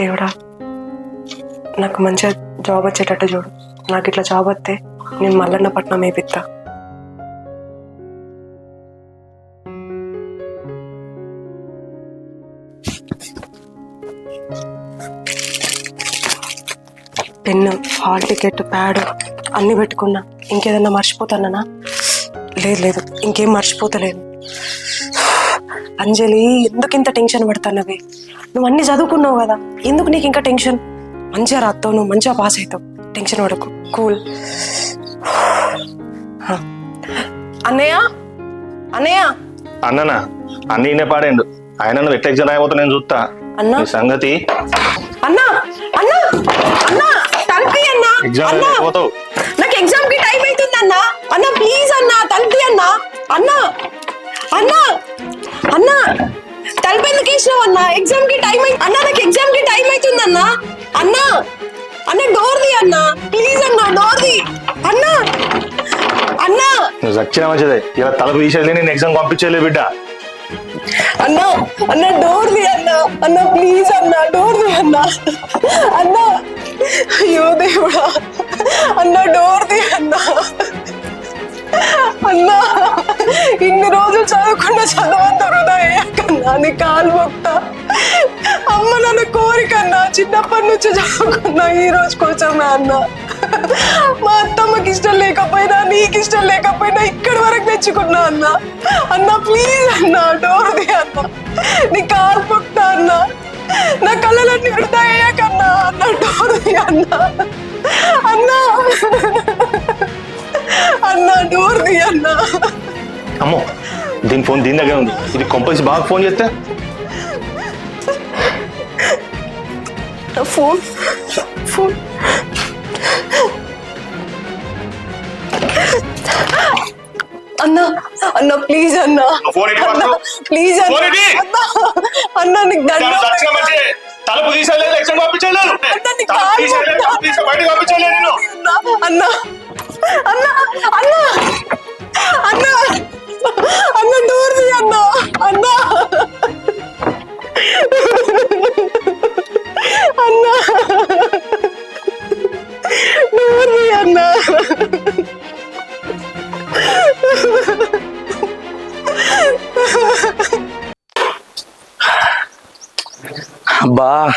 దేవుడా నాకు మంచిగా జాబ్ వచ్చేటట్టు చూడు. నాకు ఇట్లా జాబ్ వస్తే నేను మల్లన్న పట్నం వేపిస్తా పెన్ను హాల్ టికెట్ ప్యాడ్ అన్ని పెట్టుకున్నా. ఇంకేదన్నా మర్చిపోతానా లేదు లేదు. ఇంకేం మర్చిపోతలేదు. అంజలి ఎందుకు ఇంత టెన్షన్ పడతానవి నువ్వు అన్ని చదువుకున్నావు కదా ఎందుకు నీకు ఇంకా టెన్షన్? మంచిగా రాస్తావు నువ్వు మంచిగా పాస్ అవుతావు టెన్షన్ పడకు. కూల్. అన్నయ్య? అన్నయ్య? అన్ననా అన్ని ఈయనే పాడాడు. ఆయన నువ్వు ఎట్లా ఎగ్జామ్ రాయబోతా నేను చూస్తా. అన్నా? సంగతి? అన్నా! అన్నా! అన్నా! తలుపి అన్నా! ఎగ్జామ్ రాయకపోతావు నాకు ఎగ్జామ్కి టైం అవుతుంది అన్నా. అన్నా ప్లీజ్ అన్నా తలుపి అన్నా. అన్నా! అన్నా! అన్నా తలుపు ఎందుకు వేసినావు అన్నా. ఎగ్జామ్కి టైం అయి అన్నా నాకు ఎగ్జామ్కి టైం అవుతుంది అన్నా అన్నా అన్న డోర్ ది అన్నా. ప్లీజ్ అన్నా డోర్ ది. అన్నా అన్నా. నువ్వు చచ్చిన మంచిదే. ఇలా తలుపు తీసేది నేను ఎగ్జామ్ పంపించలేదు బిడ్డ. అన్నా అన్న డోర్ ది అన్నా. అన్న ప్లీజ్ అన్నా డోర్ ది అన్నా. అన్నా అయ్యో దేవుడా. అన్న డోర్ ది అన్నా. అన్నా ఇన్ని రోజులు చదువుకున్న చదవంత వృధా అయ్యాకన్నా నీ కాలు మొక్త అమ్మ నన్న కోరికన్నా చిన్నప్పటి నుంచి చదువుకున్నా ఈ రోజు కోసమే అన్న మా అత్తమ్మకి ఇష్టం లేకపోయినా నీకు ఇష్టం లేకపోయినా ఇక్కడి వరకు తెచ్చుకున్నా అన్న అన్న ప్లీజ్ అన్న డోర్ ది అన్న నీ కాలు మొక్త అన్న నా కళ్ళలన్నీ వృధా అయ్యాకన్నా అన్న డోర్ ది అన్న అన్నా అన్న డోర్ ది అన్న అమ్మో దీని ఫోన్ దీని దగ్గర ఉంది ఇది కొంపల్సి బాగా ఫోన్ చేస్తే ఫోన్ ఫోన్ అన్న అన్న ప్లీజ్ అన్న ఫోన్ ఇటు అన్న పట్టు. ప్లీజ్ అన్న ఫోన్ ఇటు. అన్న అన్న నీకు దండం పెడతా. తలుపు తీసేయలేదు ఎగ్జామ్ పంపించలేదు అన్న, నీ తలుపు కాలు తీసేయలేదు, మొక్తా. తలుపు తీసే బయటకు పంపించలేదు నేను అన్న అన్న అన్నా! అన్నా! అన్న డోర్ అన్నా! అన్నా! అన్నా! డోర్ అన్నా! అబ్బా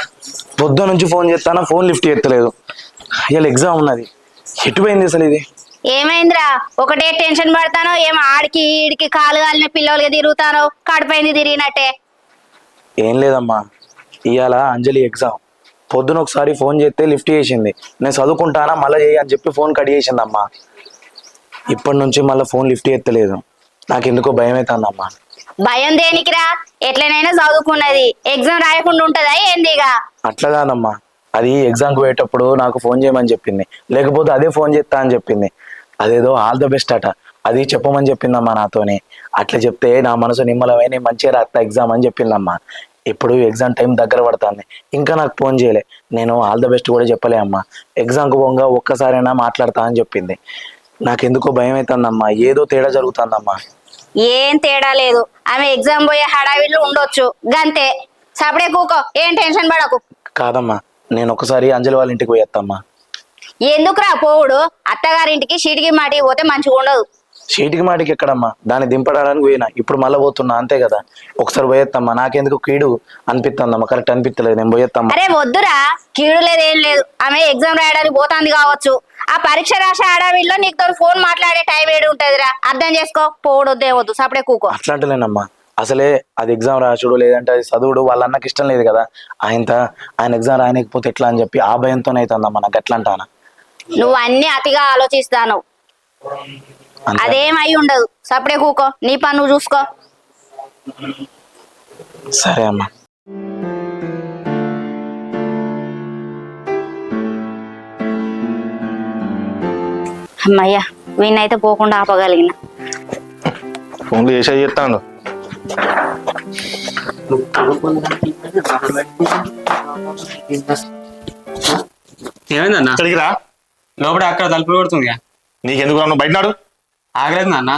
పొద్దు నుంచి ఫోన్ చేస్తానా? ఫోన్ లిఫ్ట్ చేస్తలేదు. ఇవాళ ఎగ్జామ్ ఉన్నది. ఎటు పోయింది అసలు ఇది? ఏమైందిరా? ఒకటే టెన్షన్ పడతానో ఏమో ఆడికి ఈడికి కాలు కాలిన పిల్లలకి తిరుగుతానో కడిపోయింది తిరిగినట్టే. ఏం లేదమ్మా. ఇవాళ అంజలి ఎగ్జామ్ పొద్దున ఒకసారి ఫోన్ చేస్తే లిఫ్ట్ చేసింది. నేను చదువుకుంటానా మళ్ళీ చేయి అని చెప్పి ఫోన్ కట్ చేసింది అమ్మా ఇప్పటి నుంచి మళ్ళీ ఫోన్ లిఫ్ట్ చేస్తలేదు నాకు ఎందుకో భయం అవుతుందమ్మా భయం దేనికిరా? ఎట్లనైనా చదువుకున్నది. ఎగ్జామ్ రాయకుండా ఉంటదా ఏందిగా? అట్లా కాదమ్మా. అది ఎగ్జామ్కి పోయేటప్పుడు నాకు ఫోన్ చేయమని చెప్పింది. లేకపోతే అదే ఫోన్ చేస్తా అని చెప్పింది. అదేదో ఆల్ ద బెస్ట్ అట. అది చెప్పమని చెప్పిందమ్మా నాతోని. అట్లా చెప్తే నా మనసు నిమ్మలమై నేను మంచిగా రాస్తా ఎగ్జామ్ అని చెప్పిందమ్మా. ఇప్పుడు ఎగ్జామ్ టైం దగ్గర పడుతుంది. ఇంకా నాకు ఫోన్ చేయలే. నేను ఆల్ ద బెస్ట్ కూడా చెప్పలే అమ్మా. ఎగ్జామ్కి పోగా ఒక్కసారైనా మాట్లాడతా అని చెప్పింది. నాకెందుకో భయం అవుతుందమ్మా ఏదో తేడా జరుగుతుందమ్మా. ఏం తేడా లేదు. ఆమె ఎగ్జామ్ పోయే హడావిళ్ళు ఉండొచ్చు. గంతే. సపడే కూకో. ఏం టెన్షన్ పడకు. కాదమ్మా. నేను ఒకసారి అంజలి వాళ్ళ ఇంటికి పోయేస్తామ్మా ఎందుకురా పోవుడు? అత్తగారింటికి షీటికి మాటికి పోతే మంచిగా ఉండదు. చీటికి మాటికి ఎక్కడమ్మా? దాన్ని దింపడానికి పోయినా. ఇప్పుడు మళ్ళీ పోతున్నా అంతే కదా? ఒకసారి పోయేస్తామ్మా నాకెందుకు కీడు అనిపిస్తుందమ్మా కరెక్ట్ అనిపిస్తలేదు నేను పోయేస్తామ్మా అరే వద్దురా. కీడు లేదు ఏం లేదు. ఆమె ఎగ్జామ్ రాయడానికి పోతాంది కావచ్చు. ఆ పరీక్ష రాసే హడావిల్లో నీకు తోడు ఫోన్ మాట్లాడే టైం ఏడు ఉంటదిరా. అర్థం చేసుకో. పోవుడు వద్దే వద్దు. సపడే కూకో. అట్లాంటలేనమ్మా. అసలే అది ఎగ్జామ్ రాసుడు లేదంటే అది చదువుడు వాళ్ళ అన్నకి ఇష్టం లేదు కదా. ఆయన ఆయన ఎగ్జామ్ రాయకపోతే ఎట్లా అని చెప్పి ఆ భయంతోనే అవుతుందమ్మా నాకు ఎట్లా అంటానా. నువ్వు అన్ని అతిగా ఆలోచిస్తాను. అదేం అయి ఉండదు. సపడే కూకో. నీ పని నువ్వు చూసుకో. సరే అమ్మా. అమ్మయ్యా వీణైతే పోకుండా ఆపగలిగిన. ఫోన్లు చేసే ఏమైందన్న? ఇక్కడికి రా. లోపల అక్కడ తలుపులు కొడుతుంది నీకెందుకు నువ్వు బయట నాడు ఆగలేదు నాన్న.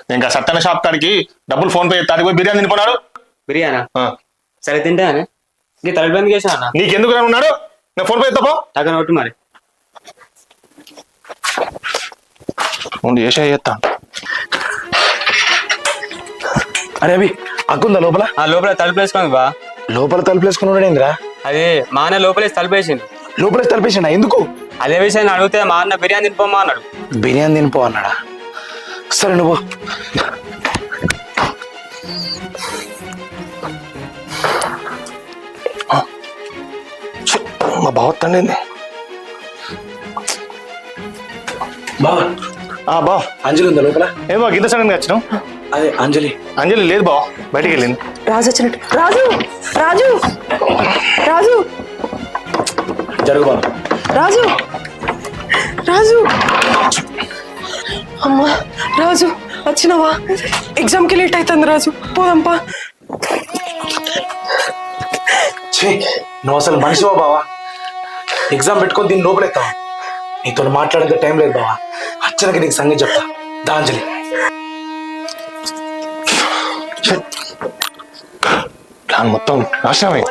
నేను ఇంకా సత్తన షాప్ కాడికి డబ్బులు ఫోన్ పే తాడికి పోయి బిర్యానీ తినిపోనాడు బిర్యానా? ఆ, సరే తింటానే ఇంక తలపి ఎందుకు వేసా అన్న నీకెందుకు రా ఉన్నాడు? నా ఫోన్ పే ఎత్తపో టక్కన కొట్టు మరి. ఉండి ఏషా చేస్తా? అరే అవి అక్కుందా లోపల? ఆ లోపల తలుపు వేసుకోండి బా. లోపల తలుపు వేసుకుని ఏందిరా అదే మా అన్న లోపలేసి తలుపు వేసిండు. లోపల తలిపేసిండా? ఎందుకు? అదే విషయాన్ని అడిగితే మా అన్న బిర్యానీ తినిపోమ్మా అన్నాడు. బిర్యానీ తినిపో అన్నాడా సరే నువ్వు మా బావ తండ్రి బావా. ఆ బావ. అంజలి ఉందా లోపల? ఏ బావ గింత సడన్గా వచ్చినావు? అదే అంజలి. అంజలి లేదు బావ బయటికి వెళ్ళింది. రాజు వచ్చినట్టు. రాజు! రాజు! రాజు! జరుగు రాజు! రాజు! అమ్మా రాజు వచ్చినావా? ఎగ్జామ్కి లేట్ అవుతుంది రాజు. పోదాంపా. ఛీ నువ్వు అసలు మనిషివా బావా? ఎగ్జామ్ పెట్టుకొని దీన్ని లోపలెత్తావా నీతో మాట్లాడేంత టైం లేదు బావా. అచ్చనకి నీకు సంగతి చెప్తా. దా అంజలి. ప్లాన్ మొత్తం నాశనమే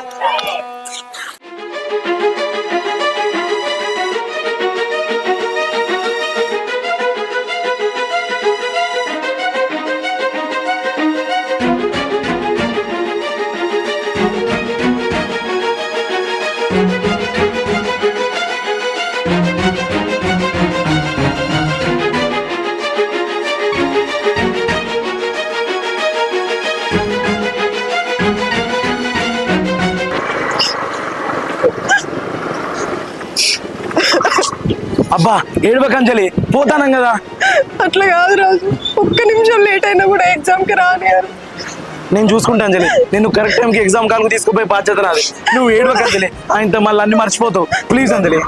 అబ్బా ఏడువక అంజలి పోతానం కదా? అట్లా కాదు రాజు. ఒక్క నిమిషం లేట్ అయినా కూడా ఎగ్జామ్కి రానియారు. నేను చూసుకుంటా అంజలి. నేను కరెక్ట్ టైంకి ఎగ్జామ్ కాలకు తీసుకుపోయి బాధ్యత నాది. నువ్వు ఏడువక అంజలి. ఆయనతో మళ్ళీ అన్ని మర్చిపోతావు. ప్లీజ్ అంజలి.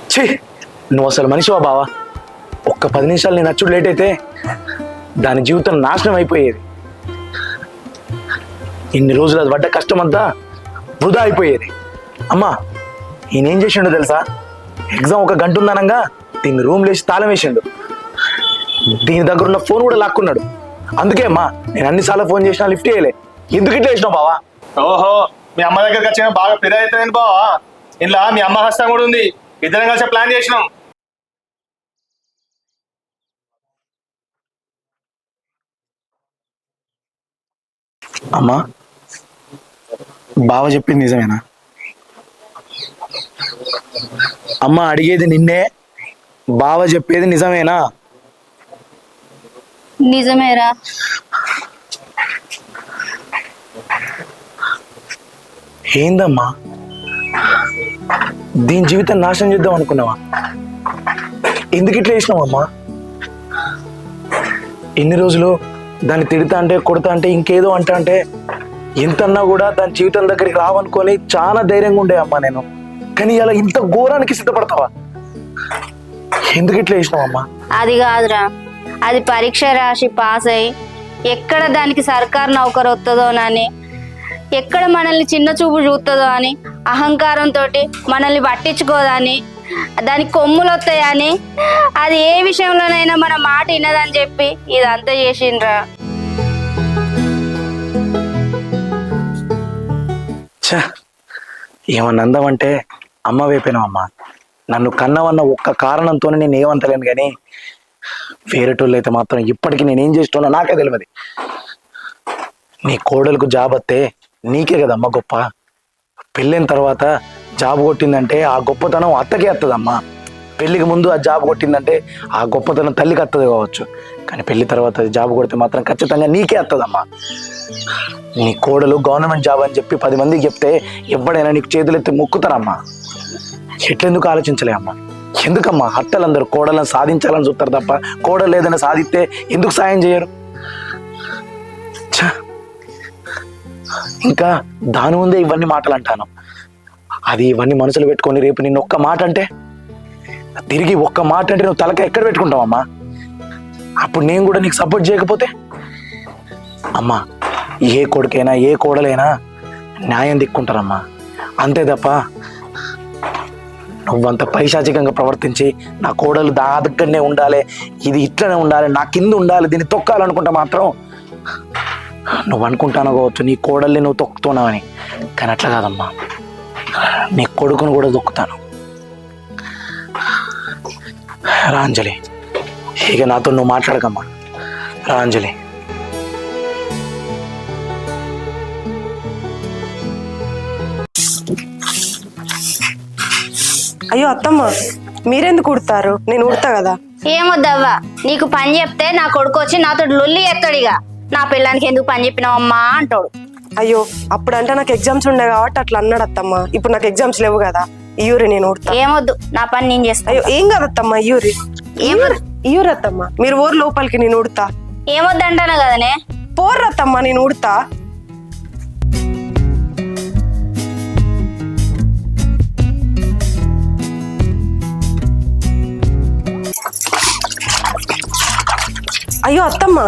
ఛీ నువ్వు అసలు మనిషివా బావా? ఒక్క పది నిమిషాలు నేను నచ్చుడు లేట్ అయితే దాని జీవితం నాశనం అయిపోయేది. ఇన్ని రోజులు అది పడ్డ కష్టం అంతా వృధా అయిపోయేది. అమ్మా ఈయన ఏం చేసిండో తెలుసా? ఎగ్జామ్ ఒక గంట ఉందనంగా దీన్ని రూమ్ లేచి తాళం వేసిండు. దీని దగ్గర ఉన్న ఫోన్ కూడా లాక్కున్నాడు. అందుకే అమ్మా నేను అన్నిసార్లు ఫోన్ చేసినా లిఫ్ట్ చేయలే. ఎందుకు ఇట్లా వేసినావు బావా? ఓహో మీ అమ్మ దగ్గరికి వచ్చిన బాగా పెద్ద అవుతుంది బావా? ఇలా మీ అమ్మ హస్తం కూడా ఉంది. ఇద్దరం కలిసి ప్లాన్ చేసినాం. అమ్మా. బావ చెప్పింది నిజమేనా? అమ్మ అడిగేది నిన్నే బావ చెప్పేది నిజమేనా? నిజమేరా. ఏందమ్మా? దీని జీవితం నాశనం చేద్దాం అనుకున్నావా? ఎందుకు ఇట్లా చేసినావమ్మా? ఎన్ని రోజులు దాన్ని తిడతా అంటే కొడతా అంటే ఇంకేదో అంటా అంటే ఎంతన్నా కూడా దాని జీవితం దగ్గరికి రావనుకొని చాలా ధైర్యంగా ఉండే అమ్మా నేను. కానీ ఇలా ఇంత ఘోరానికి సిద్ధపడతావా? ఎందుకు ఇట్లా చేసినావమ్మా అది కాదురా. అది పరీక్ష రాసి పాస్ అయ్యి ఎక్కడ దానికి సర్కార్ నౌకరు వస్తుందోనని ఎక్కడ మనల్ని చిన్న చూపు చూస్తుందో అని అహంకారంతో మనల్ని పట్టించుకోదని దానికి కొమ్ములు వస్తాయని. అది ఏ విషయంలోనైనా మన మాట వినదని చెప్పి ఇదంతా చేసిండ్రా. ఛ! ఏమన్నా అందమంటే అమ్మ వేపోయినావమ్మా నన్ను కన్నవన్న ఒక్క కారణంతో నేను ఏమంతలేను కానీ వేరేటోళ్ళు అయితే మాత్రం ఇప్పటికీ నేనేం చేస్తున్నా నాకే తెలియదు. నీ కోడలకు జాబ్ వస్తే నీకే కదమ్మా గొప్ప. పెళ్ళైన తర్వాత జాబ్ కొట్టిందంటే ఆ గొప్పతనం అత్తకే వస్తుందమ్మా పెళ్ళికి ముందు ఆ జాబ్ కొట్టిందంటే ఆ గొప్పతనం తల్లికి వస్తుంది కావచ్చు. కానీ పెళ్ళి తర్వాత అది జాబ్ కొడితే మాత్రం ఖచ్చితంగా నీకే వస్తుందమ్మా నీ కోడలు గవర్నమెంట్ జాబ్ అని చెప్పి పది మందికి చెప్తే ఎవడైనా నీకు చేతులెత్తి మొక్కుతారమ్మా. ఎట్లెందుకు ఆలోచించలే అమ్మా. ఎందుకమ్మా? అత్తలందరూ కోడలను సాధించాలని చూస్తారు తప్ప కోడలు ఏదైనా సాధిస్తే ఎందుకు సాయం చేయరు? ఛ! ఇంకా దాని ముందే ఇవన్నీ మాటలు అంటాను. అది ఇవన్నీ మనసులో పెట్టుకొని రేపు నిన్ను ఒక్క మాట అంటే తిరిగి ఒక్క మాట అంటే నువ్వు తలక ఎక్కడ పెట్టుకుంటావమ్మా? అప్పుడు నేను కూడా నీకు సపోర్ట్ చేయకపోతే? అమ్మా ఏ కొడుకైనా ఏ కోడలైనా న్యాయం దిక్కుంటారమ్మా. అంతే తప్ప నువ్వంత పైశాచికంగా ప్రవర్తించి నా కోడలు దా దగ్గరనే ఉండాలి ఇది ఇట్లనే ఉండాలి నా కింద ఉండాలి దీన్ని తొక్కాలనుకుంటే మాత్రం నువ్వు అనుకుంటాను కావచ్చు నీ కోడల్ని నువ్వు తొక్కుతున్నావని. కానీ అట్లా కాదమ్మా. నీ కొడుకును కూడా తొక్కుతాను రాంజలి ఇక నాతో నువ్వు మాట్లాడకమ్మా. రాంజలి. అయ్యో అత్తమ్మ మీరెందుకు ఉడతారు? నేను ఉడతా కదా? ఏమొద్దవ్వా నీకు పని చెప్తే నా కొడుకు వచ్చి నాతో లొల్లి ఎత్తడిగా నా పిల్లానికి ఎందుకు పని చెప్పినావమ్మా అంటాడు. అయ్యో అప్పుడంటే నాకు ఎగ్జామ్స్ ఉండే కాబట్టి అట్లా అన్నాడు అత్తమ్మ. ఇప్పుడు నాకు ఎగ్జామ్స్ లేవు కదా ఇయూరి నేను ఏమొద్దు నా పని నేను చేస్తా. అయ్యో ఏం కాదత్తమ్మ ఇయూరి ఏమొద్దు? ఇయూరి అత్తమ్మ. మీరు ఊరు లోపలికి నేను ఉడతా ఏమొద్దు అంటాను కదనే పోర్రత్తమ్మ నేను ఉడతా అయ్యో అత్తమ్మ.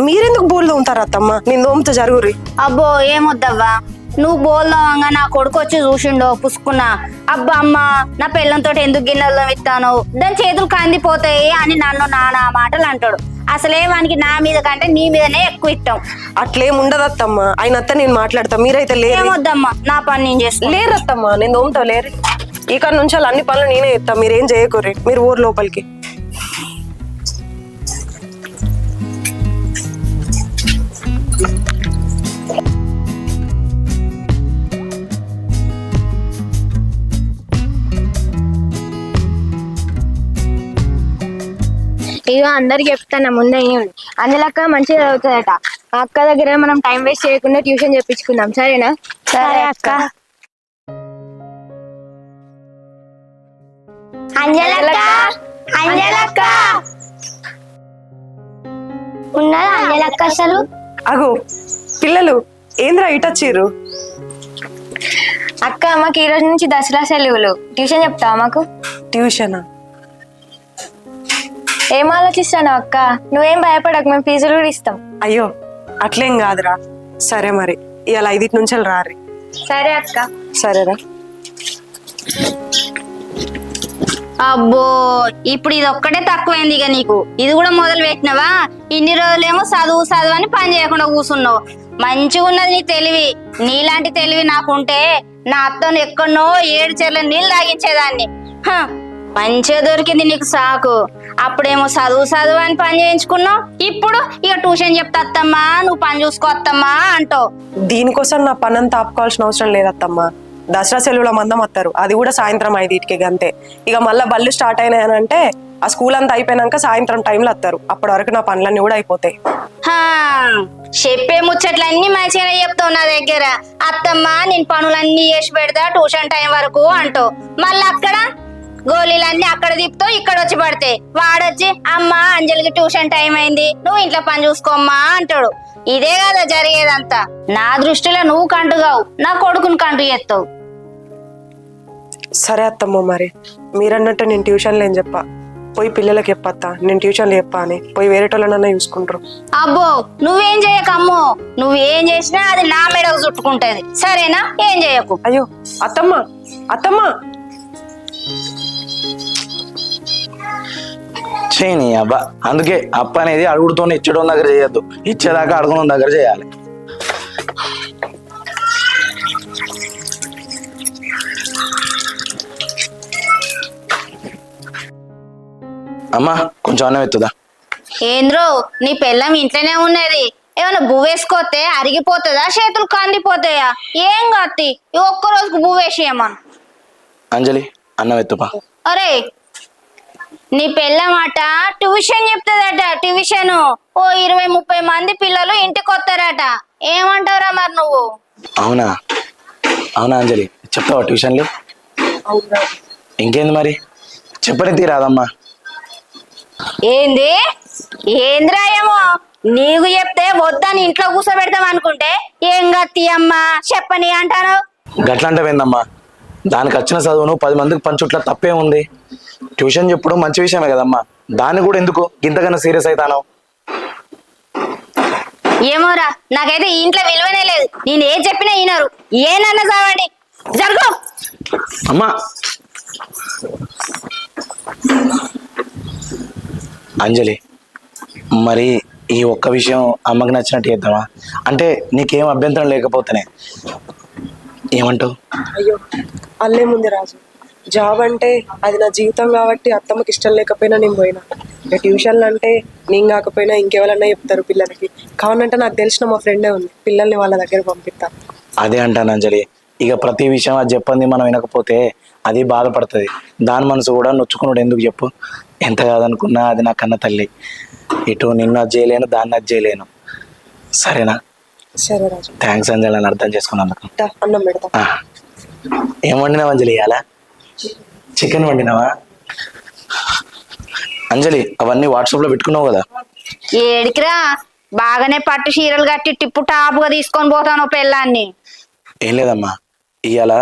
మీరెందుకు బోల్do ఉంటారు అత్తమ్మ? నేను దోమతో జరుగురి. అబ్బో ఏమొద్దవ్వా? నువ్వు బోల్దావంగా నా కొడుకు వచ్చి చూసిండో పుసుకున్నా. అబ్బా అమ్మ నా పిల్లంతో ఎందుకు గిన్నెల్లో ఇస్తాను దాని చేతులు కందిపోతాయి అని నన్ను నానా మాటలు అంటాడు. అసలే వానికి నా మీద కంటే నీ మీదనే ఎక్కువ ఇష్టం. అట్లేం ఉండదు అత్తమ్మ. ఆయన అత్త నేను మాట్లాడతా మీరైతే లేరు. ఏమొద్దమ్మా నా పని నేను చేస్తా లేరత్తమ్మా నేను దోమతో లేరు. ఇక్కడ నుంచి అన్ని పనులు నేనే చేస్తా మీరేం చేయకూరి మీరు ఊరు లోపలికి. ఇక అందరికి చెప్తాను ముందే. అందులక్క మంచిగా చదువుతుందట అక్క దగ్గర మనం టైం వేస్ట్ చేయకుండా ట్యూషన్ చెప్పించుకుందాం. సరేనా? సరే అక్క. అంజలక్క అంజలక్క. ఉన్నదా అంజలక్క అసలు? అగో పిల్లలు ఏంద్రా ఇటొచ్చిర్రు అక్క మాకు ఈ రోజు నుంచి దసరా సెలవులు. ట్యూషన్ చెప్తావా మాకు? ట్యూషనా? ఏం ఆలోచిస్తాను అక్క? నువ్వేం భయపడకు మేము ఫీజులు కూడా ఇస్తాం. అయ్యో అట్లేం కాదురా. సరే మరి ఇవాళ ఐదింటి నుంచి రారి సరే అక్క. సరేరా. అబ్బో ఇప్పుడు ఇది ఒక్కటే తక్కువైంది ఇక నీకు. ఇది కూడా మొదలు పెట్టినవా? ఇన్ని రోజులేమో చదువు చదువు అని పని చేయకుండా కూర్చున్నావు మంచిగా ఉన్నది నీ తెలివి. నీలాంటి తెలివి నాకుంటే నా అత్తను ఎక్కడనో ఏడు చెర్ల నీళ్ళు తాగించేదాన్ని. హ, మంచిగా దొరికింది నీకు సాకు. అప్పుడేమో చదువు చదువు అని పని చేయించుకున్నావు. ఇప్పుడు ఇక ట్యూషన్ చెప్తాత్తమ్మా నువ్వు పని చూసుకోవత్తమ్మా అంటావు. దీనికోసం నా పనంతా ఆపుకోవాల్సిన అవసరం లేదత్తమ్మా. దసరా సెలవుల మందం వస్తారు అది కూడా సాయంత్రం ఐదింటికి గంతే. ఇక మళ్ళీ బళ్ళు స్టార్ట్ అయినాయనంటే ఆ స్కూల్ అంతా అయిపోయినాక సాయంత్రం టైంలో వస్తారు అప్పటి వరకు నా పనులన్నీ కూడా అయిపోతాయి. హా, చెప్పే ముచ్చట్లన్నీ మంచిగానే చెప్తావు నా దగ్గర. అత్తమ్మ నేను పనులన్నీ చేసి పెడతా ట్యూషన్ టైం వరకు అంటావు. మళ్ళీ అక్కడ గోళీలన్నీ అక్కడ తిప్పుతావు ఇక్కడ వచ్చి పడతాయి. వాడొచ్చి అమ్మ అంజలికి ట్యూషన్ టైం అయింది. నువ్వు ఇంట్లో పని చూసుకోమ్మా అంటాడు. ఇదే కదా జరిగేదంతా. నా దృష్టిలో నువ్వు కంటుగావు నా కొడుకుని కంటు చేస్తావు. సరే అత్తమ్మ మరి. మీరన్నట్టు నేను ట్యూషన్లో ఏం చెప్పా? పోయి పిల్లలకి చెప్పత్తా. నేను ట్యూషన్లో చెప్పా అని. పోయి వేరేటోళ్ళనన్నా చూసుకుంటారు. అబ్బో నువ్వేం చేయకమ్మో. నువ్వేం చేసినా అది నా మెడకు చుట్టుకుంటది. సరేనా? ఏం చేయకు? అయ్యో అత్తమ్మ అత్తమ్మ. చేయని అబ్బా. అందుకే అప్ప అనేది అడుగుడుతోనే ఇచ్చడం దగ్గర చేయొద్దు. ఇచ్చేదాకా అడుగున దగ్గర చేయాలి. అమ్మా కొంచెం అన్నం ఎత్తుదా? ఏంద్రో నీ పెళ్ళం ఇంట్లోనే ఉన్నది. ఏమైనా బువ్వేసుకోతే అరిగిపోతుందా చేతులు కందిపోతాయా? ఏం కత్తి ఒక్క రోజుకు బువ్వేసేయమను అంజలి అన్నం ఎత్తుపా. అరే నీ పెళ్ళమాట. ట్యూషన్ చెప్తుందట ట్యూషన్ ఓ ఇరవై ముప్పై మంది పిల్లలు ఇంటికి వస్తారట. ఏమంటావురా మరి నువ్వు? అవునా? అవునా అంజలి? చెప్తావా ట్యూషన్లు ఇంకేంది మరి? చెప్పని తీరాదమ్మా ఏంది? ఏంద్రా ఏమో? నీకు చెప్తే వద్దని ఇంట్లో కూర్చోబెడతాం అనుకుంటే ఏం గత్తి అమ్మా? చెప్పని అంటాను. గట్లంటే ఏందమ్మా? దానికి వచ్చిన చదువును పది మందికి పంచుట్ల తప్పే ఉంది ట్యూషన్ చెప్పడం మంచి విషయమే కదమ్మా. దాన్ని కూడా ఎందుకు ఇంతకన్నా సీరియస్ అవుతాను ఏమోరా నాకైతే ఈ ఇంట్లో విలువనే లేదు. నేను ఏం చెప్పినా వినరు. ఏనన్నా చావండి జరుగు. అమ్మా. అంజలి మరి ఈ ఒక్క విషయం అమ్మకి నచ్చినట్టు చేద్దామా? అంటే నీకేం అభ్యంతరం లేకపోతేనే. ఏమంటావు? అయ్యో అల్లే ముందు రాజు. జాబ్ అంటే అది నా జీవితం కాబట్టి అత్తమ్మకి ఇష్టం లేకపోయినా నేను పోయినా. ఇక ట్యూషన్లు అంటే నేను కాకపోయినా ఇంకెవరన్నా చెప్తారు పిల్లలకి. కావాలంటే నాకు తెలిసిన మా ఫ్రెండే ఉంది. పిల్లల్ని వాళ్ళ దగ్గర పంపిస్తా. అదే అంటాను అంజలి. ఇక ప్రతి విషయం అది చెప్పంది మనం వినకపోతే అది బాధపడుతుంది. దాని మనసు కూడా నొచ్చుకున్నాడు. ఎందుకు చెప్పు? ఎంత కాదనుకున్నా అది నా కన్న తల్లి. ఇటు నిన్ను అది చేయలేను దాన్ని అది చేయలేను. సరేనా? సరే రాజు. థ్యాంక్స్ అంజలి అని అర్థం చేసుకున్నందుకు. దా, అన్నం పెడతా. ఆ. ఏం వండినావు అంజలి ఇవాళ చికెన్ వండినావా? అంజలి అవన్నీ వాట్సాప్లో పెట్టుకున్నావు కదా? ఏడికిరా? బాగానే పట్టు చీరలు కట్టి టిప్పు టాపుగా తీసుకొని పోతాను పెళ్ళాన్ని. ఏం లేదమ్మా ఇవాళ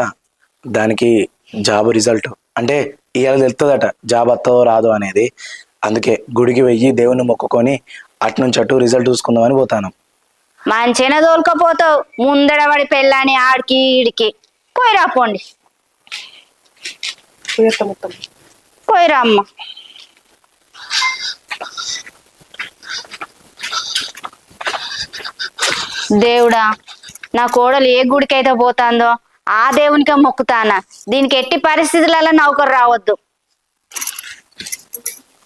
దానికి జాబ్ రిజల్ట్. అంటే ఇవాళ తెలుస్తుందట జాబ్ వస్తుందో రాదో అనేది. అందుకే గుడికి వెయ్యి దేవుని మొక్కుకొని అటు నుంచి అటు రిజల్ట్ చూసుకుందామని పోతాను. మంచిగానే తోలుకపోతావు. ముందడబడి పెళ్ళాని ఆడికి ఈడికి. పోయిరా పోండి. పోయేస్తా మొత్తం పోయిరా అమ్మ దేవుడా నా కోడలు ఏ గుడికైతే పోతాందో ఆ దేవునికే మొక్కుతానా. దీనికి ఎట్టి పరిస్థితులలో నౌకరు రావద్దు.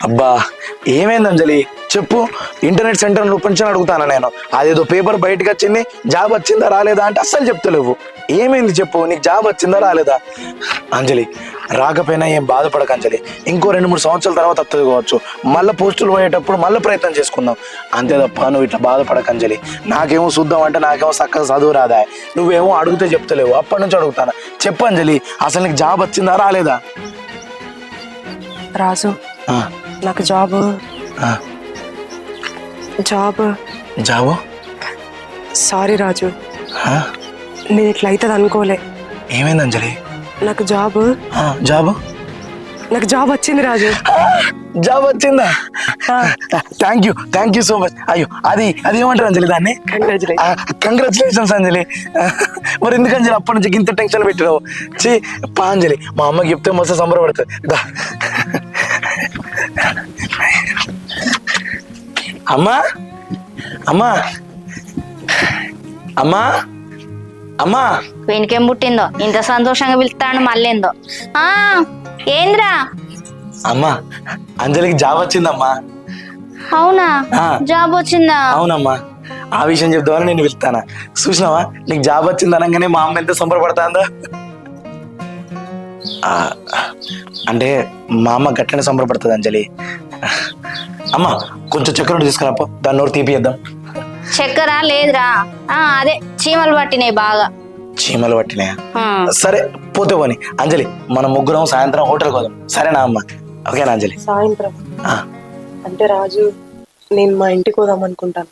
అబ్బా ఏమైంది అంజలి? చెప్పు. ఇంటర్నెట్ సెంటర్ రూపించని అడుగుతాను నేను? అదేదో పేపర్ బయటకు వచ్చింది జాబ్ వచ్చిందా రాలేదా అంటే అస్సలు చెప్తలేవు. ఏమైంది చెప్పు? నీకు జాబ్ వచ్చిందా రాలేదా? అంజలి రాకపోయినా ఏం బాధపడక అంజలి. ఇంకో రెండు మూడు సంవత్సరాల తర్వాత వస్తుంది కావచ్చు. మళ్ళీ పోస్టులు పోయేటప్పుడు మళ్ళీ ప్రయత్నం చేసుకుందాం. అంతే తప్ప నువ్వు ఇట్లా బాధపడక అంజలి. నాకేమో చూద్దాం అంటే నాకేమో చక్కగా చదువు రాదా. నువ్వేమో అడిగితే చెప్తలేవు. అప్పటి నుంచి అడుగుతాను. చెప్పు అంజలి అసలు నీకు జాబ్ వచ్చిందా రాలేదా? రాజు. నాకు job. Job. Job? Sorry Raju. నేను ఇట్లా అవుతుంది అనుకోలే. ఏమైంది అంజలి? నాకు జాబ్. జాబు? నాకు జాబ్ వచ్చింది రాజు. జాబ్ వచ్చిందా? Thank you thank you so much అయ్యో అది అది ఏమంటారు అంజలి దాన్ని? Congratulation congratulations Anjali. మరి ఎందుకు అంజలి అప్పటి నుంచి ఇంత టెన్షన్ పెట్టినావు? చీ పా అంజలి మా అమ్మకి చెప్తే మస్తు సంబరపడుతుంది. అమ్మా? అమ్మా? అమ్మా? అమ్మా? వీనికేం పుట్టిందో? ఇంత సంతోషంగా పిలుస్తాడు మళ్ళేందో? ఆ ఏంద్రా? అమ్మా అంజలికి జాబ్ వచ్చిందమ్మా. అవునా? ఆ. జాబ్ వచ్చిందా? అవునమ్మా. ఆ విషయం చెప్దామని నేను వెళ్తానా. చూసినావా? నీకు జాబ్ వచ్చింది అనగానే మా అమ్మ ఎంత సంబరపడతాందో? ఆ, అంటే మా అమ్మ గట్లనే సంబరపడుతుంది అంజలి. అమ్మ కొంచెం చక్కెర తీసుకురాపో దాన్ని నోరు తీపిద్దాం చక్కెర లేదురా. ఆ అదే చీమలు పట్టినాయి బాగా. చీమలు పట్టినాయా? ఆ, సరే పోతే పోని. అంజలి మనం ముగ్గురం సాయంత్రం హోటల్కి పోదాం. సరేనా అమ్మ? ఓకేనా అంజలి? సాయంత్రం. ఆ, అంటే రాజు నేను మా ఇంటికి పోదాం అనుకుంటాను.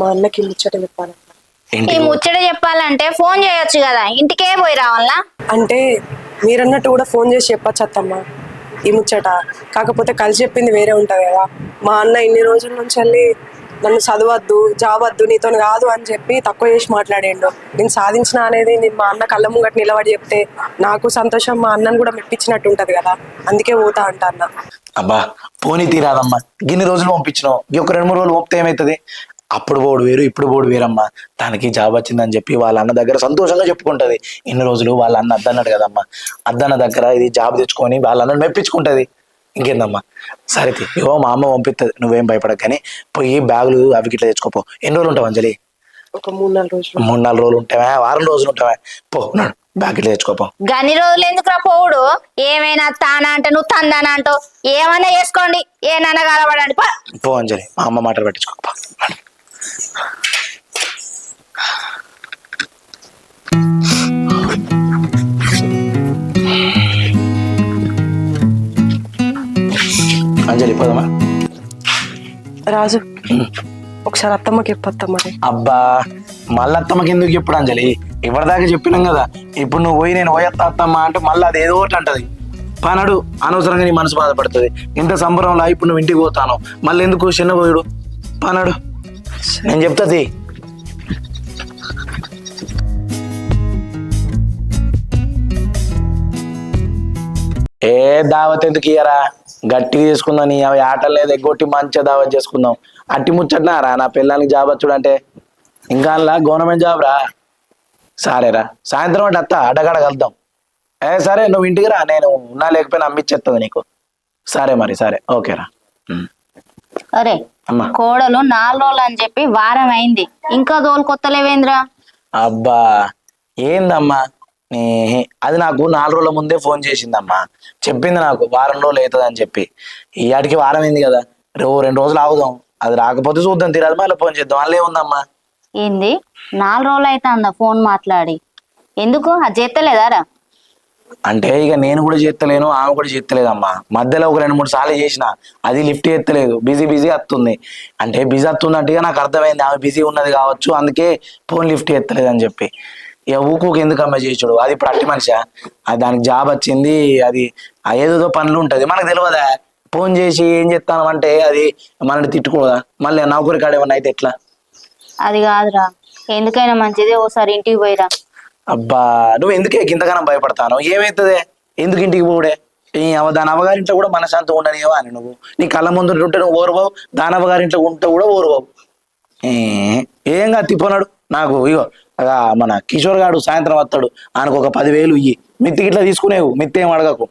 మా అన్నకి ముచ్చట ఈ పో- ముచ్చట చెప్పాలంటే ఫోన్ చేయొచ్చు కదా. ఇంటికే పోయి రావాలా? అంటే మీరన్నట్టు కూడా ఫోన్ చేసి చెప్పచ్చు అత్తమ్మ. ఈ ముచ్చట. కాకపోతే కలిసి చెప్పింది వేరే ఉంటది కదా. మా అన్న ఇన్ని రోజుల నుంచి వెళ్ళి నన్ను చదవద్దు జాబద్దు నీతో కాదు అని చెప్పి తక్కువ చేసి మాట్లాడిండు. నేను సాధించిన అనేది నేను మా అన్న కళ్ళ ముంగట నిలబడి చెప్తే నాకు సంతోషం మా అన్నను కూడా మెప్పించినట్టు ఉంటది కదా. అందుకే పోతా అంట అన్న. అబ్బా పోనీ తీరాదమ్మా గిన్ని రోజులు పంపించినావు. ఈ ఒక రెండు మూడు రోజులు పంపితే ఏమవుతుంది అప్పుడు పోడు వేరు ఇప్పుడు పోడు వేరమ్మా. దానికి జాబ్ వచ్చిందని చెప్పి వాళ్ళ అన్న దగ్గర సంతోషంగా చెప్పుకుంటది. ఇన్ని రోజులు వాళ్ళ అన్న అద్దన్నాడు కదమ్మా. అద్దన్న దగ్గర ఇది జాబ్ తెచ్చుకొని వాళ్ళ అన్నను మెప్పించుకుంటది. ఇంకేందమ్మా? సరే తీ. ఇగో మా అమ్మ పంపిస్తుంది నువ్వేం భయపడక కానీ పోయి బ్యాగులు అవి గిట్లా తెచ్చుకోపో. ఎన్ని రోజులు ఉంటావు అంజలి? ఒక మూడు నాలుగు రోజులు. మూడు నాలుగు రోజులు ఉంటావా? వారం రోజులు ఉంటావా? పో నాడు బ్యాగ్ ఇట్లా తెచ్చుకోపో. గన్ని రోజులు ఎందుకురా పోవుడు? ఏమైనా తానా అంటే నువ్వు తందానా అంటావు? ఏమన్నా చేసుకోండి. ఏనన్నా కలబడండి పా. పో అంజలి మా అమ్మ మాటలు పట్టించుకోపో. అంజలి పోదామా? రాజు ఒకసారి అత్తమ్మకి చెప్పొత్తా మరి అబ్బా మళ్ళీ అత్తమ్మకి ఎందుకు చెప్పుడు అంజలి? ఇప్పటిదాకా చెప్పినాం కదా. ఇప్పుడు నువ్వు పోయి నేను పోయేస్తా అత్తమ్మ అంటే మళ్ళీ అది ఏదో ఒకటి అంటది. పానాడు అనవసరంగా నీ మనసు బాధపడుతుంది. ఇంత సంబరంలో ఇప్పుడు నువ్వు ఇంటికి పోతాను. మళ్ళీ ఎందుకు చిన్న పోయుడు పానాడు నేను చెప్తాది ఏ దావత్ ఎందుకు ఇయ్యరా? గట్టిగా చేసుకుందాం నీ అవి ఆటలు లేదు ఎగ్గొట్టి మంచిగా దావత్ చేసుకుందాం. అట్టి ముచ్చట్నారా నా పిల్లలకి జాబ్ వచ్చుడంటే ఇంకా అలా గవర్నమెంట్ జాబ్ రా. సరేరా సాయంత్రం అంటే అత్త అడగడ కలుద్దాం. ఏ సరే నువ్వు ఇంటికి రా నేను ఉన్నా లేకపోయినా అమ్మిచ్చేస్తుంది నీకు. సరే మరి సరే ఓకేరా అరే కోడలు నాలుగు రోజులు అని చెప్పి వారం అయింది. ఇంకా దోలుకొత్తలేవేంద్రా అబ్బా ఏందమ్మా? నీ అది నాకు నాలుగు రోజుల ముందే ఫోన్ చేసిందమ్మా. చెప్పింది నాకు వారం రోజులు అవుతుంది అని చెప్పి. ఈ ఆటికి వారం అయింది కదా. రేపు రెండు రోజులు ఆగుదాం. అది రాకపోతే చూద్దాం తీరాదు మళ్ళీ ఫోన్ చేద్దాం. అందులో ఏముందమ్మా? ఏంది? నాలుగు రోజులు అయితే అందా ఫోన్ మాట్లాడి? ఎందుకు? అది చేస్తలేదారా అంటే ఇక నేను కూడా చేస్తలేను ఆమె కూడా చేస్తలేదమ్మా మధ్యలో ఒక రెండు మూడు సార్లు చేసిన అది లిఫ్ట్ చేస్తలేదు బిజీ బిజీ వస్తుంది అంటే బిజీ వస్తున్నట్టుగా నాకు అర్థమైంది. ఆమె బిజీ ఉన్నది కావచ్చు అందుకే ఫోన్ లిఫ్ట్ చేస్తలేదు అని చెప్పి. ఇక ఊకూకు ఎందుకు అమ్మ చేసుడు అది ఇప్పుడు అట్టి మనిషా? అది దానికి జాబ్ వచ్చింది అది ఏదో పనులు ఉంటది. మనకు తెలియదా ఫోన్ చేసి ఏం చెప్తాను అంటే అది మనల్ని తిట్టుకోదా? మళ్ళీ నౌకరి కాడ ఏమన్నా అయితే ఎట్లా? అది కాదురా. ఎందుకైనా మంచిది ఓసారి ఇంటికి పోయిరా. అబ్బా నువ్వు ఎందుకే ఇంతగానం భయపడతాను? ఏమైతుంది? ఎందుకు ఇంటికి పోడే ఈ అవ దాని అవ్వగారింట్లో కూడా మనశాంతం ఉండనివా అని నువ్వు? నీ కళ్ళ ముందు ఉంటే నువ్వు ఓరుబావు దాని అవ్వగారింట్లో ఉంటే కూడా ఓరుబావు ఏ, ఏం కాదు తిప్పనాడు నాకు ఇగో మన కిషోర్ గాడు సాయంత్రం వస్తాడు. ఆయనకు ఒక పదివేలు ఇయ్యి. మిత్తికి ఇట్లా తీసుకునేవు మిత్తి ఏం అడగకు.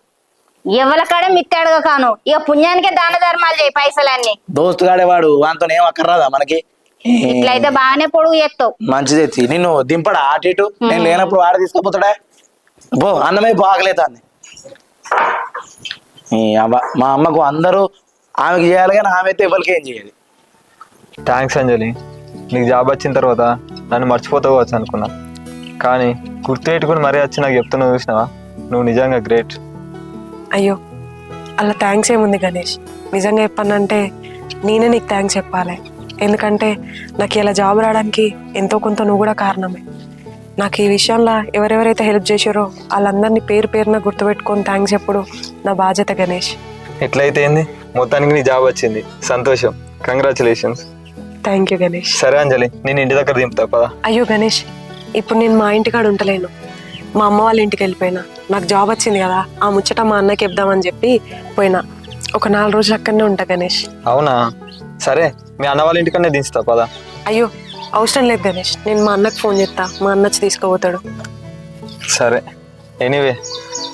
ఎవల కాడ మిత్తాడుగా కాను ఇక పుణ్యానికే దాన ధర్మాలు చేయి పైసలన్నీ. దోస్తు గాడేవాడు వానితో ఏం అక్కర్రాదా మనకి? ఇట్లయితే బాగానే పొడుగు చేస్తావు. మంచిది నిన్ను దింపడా అటు ఇటు. నేను లేనప్పుడు ఆడ తీసుకుపోతాడా? పో అన్నమే అవ్వ మా అమ్మకు అందరూ ఆమెకి చేయాలి కానీ ఆమె అయితే ఎవరికి ఏం చేయాలి? థ్యాంక్స్ అంజలి. నీకు జాబ్ వచ్చిన తర్వాత నన్ను మర్చిపోతావు వచ్చు అనుకున్నా. కానీ గుర్తుపెట్టుకుని మరీ వచ్చి నాకు చెప్తున్నావు చూసినావా? నువ్వు నిజంగా గ్రేట్ అయ్యో అలా థ్యాంక్స్ ఏముంది గణేష్? నిజంగా చెప్పానంటే నేనే నీకు థ్యాంక్స్ చెప్పాలి. ఎందుకంటే నాకు ఇలా జాబ్ రావడానికి ఎంతో కొంత నువ్వు కూడా కారణమే. నాకు ఈ విషయంలో ఎవరెవరైతే హెల్ప్ చేశారో వాళ్ళందరినీ పేరు పేరున గుర్తుపెట్టుకొని థ్యాంక్స్ చెప్పుడు నా బాధ్యత గణేష్. ఎట్లయితే ఏంది? మొత్తానికి నీ జాబ్ వచ్చింది. సంతోషం. Congratulations thank you Ganesh. సరే అంజలి నేను ఇంటి దగ్గర దింపుతా పదా. అయ్యో గణేష్ ఇప్పుడు నేను మా ఇంటికాడ ఉంటలేను మా అమ్మ వాళ్ళ ఇంటికి వెళ్ళిపోయినా. నాకు జాబ్ వచ్చింది కదా ఆ ముచ్చట మా అన్నకి చెప్దామని చెప్పి పోయినా. ఒక నాలుగు రోజులు అక్కడనే ఉంటా గణేష్. అవునా? సరే మీ అన్న వాళ్ళ ఇంటికన్నా దించుతా పదా. అయ్యో అవసరం లేదు గణేష్. నేను మా అన్నకు ఫోన్ చేస్తా మా అన్న వచ్చి తీసుకుపోతాడు. సరే. Anyway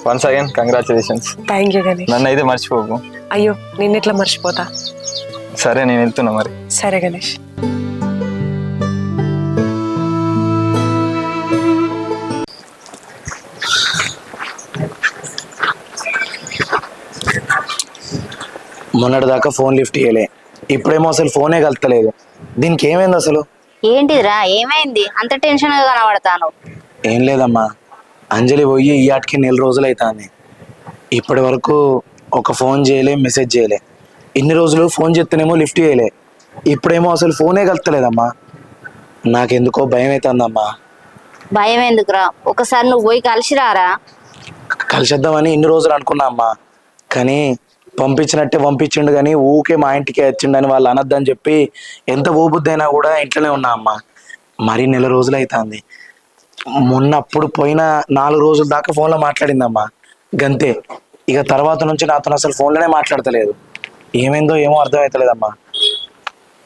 once again congratulations. Thank you Ganesh. నన్ను అయితే మర్చిపోకు. అయ్యో నేను ఇట్లా మర్చిపోతా? సరే నేను వెళ్తున్నా మరి. సరే గణేష్. మొన్నటి దాకా ఫోన్ లిఫ్ట్ చేయలే ఇప్పుడేమో అసలు ఫోనే కలుతలేదు దీనికి ఏమైంది అసలు? ఏంటిదిరా ఏమైంది? అంత టెన్షన్గా కనబడతాను. ఏం లేదమ్మా. అంజలి పోయి ఈ ఆటికి నెల రోజులు అవుతుంది ఇప్పటి వరకు ఒక ఫోన్ చేయలే మెసేజ్ చేయలే. ఇన్ని రోజులు ఫోన్ చేస్తేనేమో లిఫ్ట్ చేయలే. ఇప్పుడేమో అసలు ఫోనే కలుతలేదమ్మా నాకెందుకో భయం అవుతుందమ్మా భయం ఎందుకురా ఒకసారి నువ్వు పోయి కలిసి రారా కలిసేద్దామని ఇన్ని రోజులు అనుకున్నా అమ్మా. కానీ పంపించినట్టే పంపించిండు కానీ ఊకే మా ఇంటికి వచ్చిండని వాళ్ళు అనొద్దని చెప్పి ఎంత ఊబుద్దైనా కూడా ఇంట్లోనే ఉన్నా అమ్మా. మరి నెల రోజులు అవుతుంది మొన్నప్పుడు పోయిన నాలుగు రోజుల దాకా ఫోన్లో మాట్లాడిందమ్మా. గంతే. ఇక తర్వాత నుంచి నాతో అసలు ఫోన్లోనే మాట్లాడతలేదు. ఏమైందో ఏమో అర్థమవుతలేదమ్మా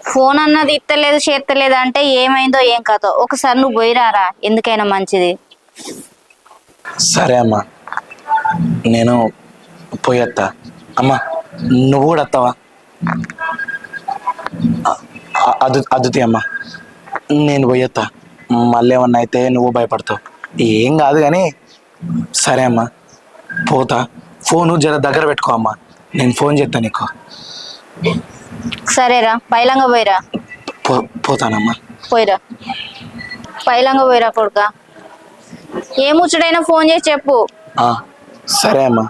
ఫోన్ అన్నది ఇత్తలేదు చేస్తలేదు అంటే ఏమైందో ఏం కథో ఒకసారి నువ్వు పోయి రారా. ఎందుకైనా మంచిది. సరే అమ్మా. నేను పోయేత్తా అమ్మా నువ్వు కూడా వస్తావా అదు అదుతి అమ్మా నేను పోయేత్తా మళ్ళీ ఏమన్నా అయితే నువ్వు భయపడతావు. ఏం కాదు కానీ సరే అమ్మా పోతా. ఫోను జర దగ్గర పెట్టుకో అమ్మా. నేను ఫోన్ చేస్తా నీకు. సరేరా పైలంగా పోయిరా. పోతానమ్మా. పోయిరా. పైలంగా పోయిరా కొడుక. ఏ ముచ్చడైనా ఫోన్ చేసి చెప్పు. సరే అమ్మా.